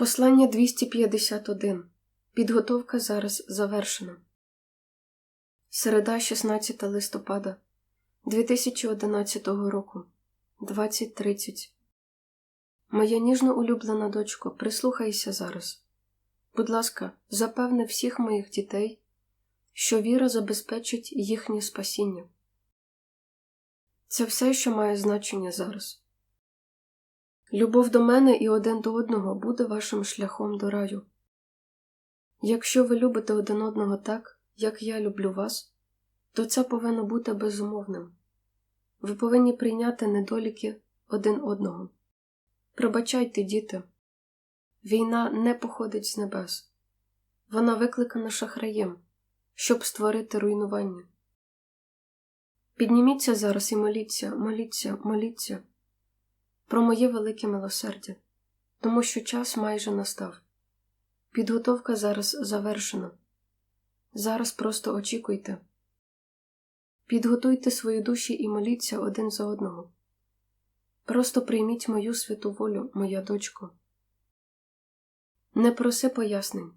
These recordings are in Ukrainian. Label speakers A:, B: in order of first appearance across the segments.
A: Послання 251. Підготовка зараз завершена. Середа 16 листопада 2011 року 20.30 Моя ніжно улюблена дочко, прислухайся зараз. Будь ласка, запевни всіх моїх дітей, що віра забезпечить їхнє спасіння. Це все, що має значення зараз. Любов до мене і один до одного буде вашим шляхом до раю. Якщо ви любите один одного так, як я люблю вас, то це повинно бути безумовним. Ви повинні прийняти недоліки один одного. Пробачайте, діти, війна не походить з небес, вона викликана шахраєм, щоб створити руйнування. Підніміться зараз і моліться, моліться, моліться про моє велике милосердя, тому що час майже настав. Підготовка зараз завершена. Зараз просто очікуйте. Підготуйте свої душі і моліться один за одного. Просто прийміть мою святу волю, моя дочко. Не проси пояснень,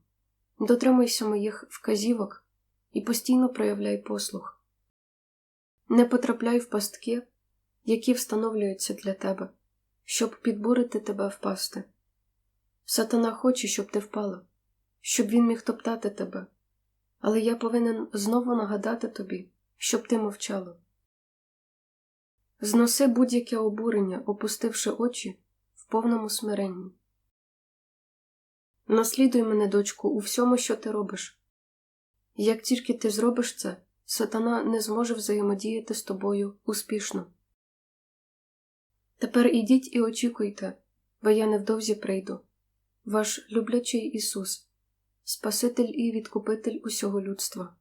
A: дотримуйся моїх вказівок і постійно проявляй послух. Не потрапляй в пастки, які встановлюються для тебе щоб підбурити тебе впасти. Сатана хоче, щоб ти впала, щоб він міг топтати тебе, але я повинен знову нагадати тобі, щоб ти мовчала. Зноси будь-яке обурення, опустивши очі в повному смиренні. Наслідуй мене, дочку, у всьому, що ти робиш. Як тільки ти зробиш це, сатана не зможе взаємодіяти з тобою успішно. Тепер ідіть і очікуйте, бо я невдовзі прийду. Ваш люблячий Ісус, Спаситель і Відкупитель усього людства.